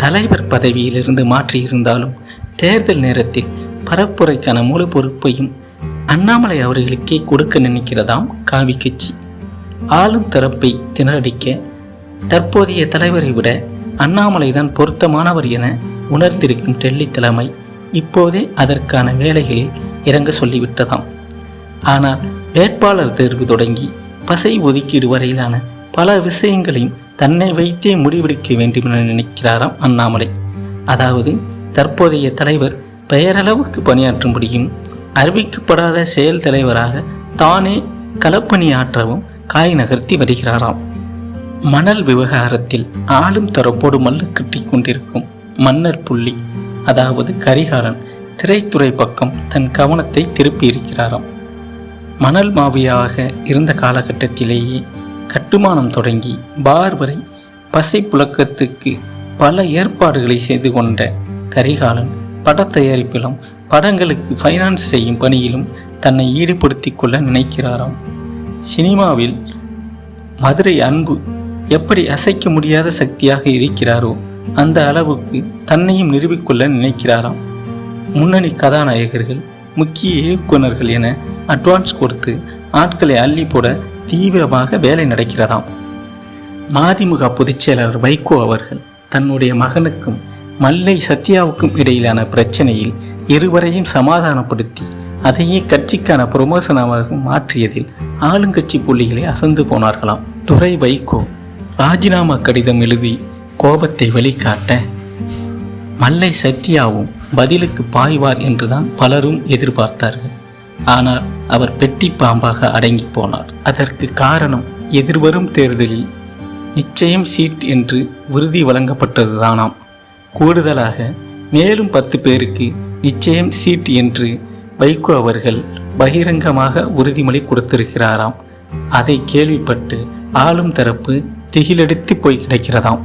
தலைவர் பதவியிலிருந்து மாற்றியிருந்தாலும் தேர்தல் நேரத்தில் பரப்புரைக்கான முழு பொறுப்பையும் அண்ணாமலை அவர்களுக்கே கொடுக்க நினைக்கிறதாம் காவி கட்சி. ஆளும் தரப்பை திணறடிக்க தற்போதைய தலைவரை விட அண்ணாமலை தான் பொருத்தமானவர் என உணர்ந்திருக்கும் டெல்லி தலைமை இப்போதே அதற்கான வேலைகளில் இறங்க சொல்லிவிட்டதாம். ஆனால் வேட்பாளர் தேர்வு தொடங்கி பசை ஒதுக்கீடு வரையிலான பல விஷயங்களையும் தன்னை வைத்தே முடிவெடுக்க வேண்டும் என நினைக்கிறாராம் அண்ணாமலை. அதாவது தற்போதைய தலைவர் பெயரளவுக்கு பணியாற்றும்படியும் அறிவிக்கப்படாத செயல் தலைவராக தானே களப்பணியாற்றவும் காய் நகர்த்தி வருகிறாராம். மணல் விவகாரத்தில் ஆளும் தரப்போடு மல்லு கட்டி கொண்டிருக்கும் மன்னர் புள்ளி அதாவது கரிகாலன் திரைத்துறை பக்கம் தன் கவனத்தை திருப்பியிருக்கிறாராம் மணல் மாவியாக இருந்த காலகட்டத்திலேயே கட்டுமானம் தொடங்கி பார் வரை பசை புழக்கத்துக்கு பல ஏற்பாடுகளை செய்து கொண்ட கரிகாலன் பட தயாரிப்பிலும் படங்களுக்கு ஃபைனான்ஸ் செய்யும் பணியிலும் தன்னை ஈடுபடுத்திக் கொள்ள நினைக்கிறாராம். சினிமாவில் மதுரை அன்பு எப்படி அசைக்க முடியாத சக்தியாக இருக்கிறாரோ அந்த அளவுக்கு தன்னையும் நிரூபிக்கொள்ள நினைக்கிறாராம். முன்னணி கதாநாயகர்கள் முக்கிய இயக்குனர்கள் என அட்வான்ஸ் கொடுத்து ஆட்களை அள்ளி போட தீவிரமாக வேலை நடக்கிறதாம். மதிமுக பொதுச்செயலாளர் வைகோ அவர்கள் தன்னுடைய மகனுக்கும் மல்லை சத்யாவுக்கும் இடையிலான பிரச்சனையில் இருவரையும் சமாதானப்படுத்தி அதையே கட்சிக்கான புரமோசனமாக மாற்றியதில் ஆளுங்கட்சி புள்ளிகளை அசந்து போனார்களாம். துரை வைகோ ராஜினாமா கடிதம் எழுதி கோபத்தை வெளிக்காட்ட மல்லை சத்யாவும் பதிலுக்கு பாய்வார் என்றுதான் பலரும் எதிர்பார்த்தார்கள். ஆனால் அவர் பெட்டி பாம்பாக அடங்கி போனார். அதற்கு காரணம் எதிர்வரும் தேர்தலில் நிச்சயம் சீட் என்று உறுதி வழங்கப்பட்டதுதானாம். கூடுதலாக மேலும் பத்து பேருக்கு நிச்சயம் சீட் என்று வைகோ அவர்கள் பகிரங்கமாக உறுதிமொழி கொடுத்திருக்கிறாராம். அதை கேள்விப்பட்டு ஆளும் தரப்பு திகிலெடுத்து போய் கிடக்கிறதாம்.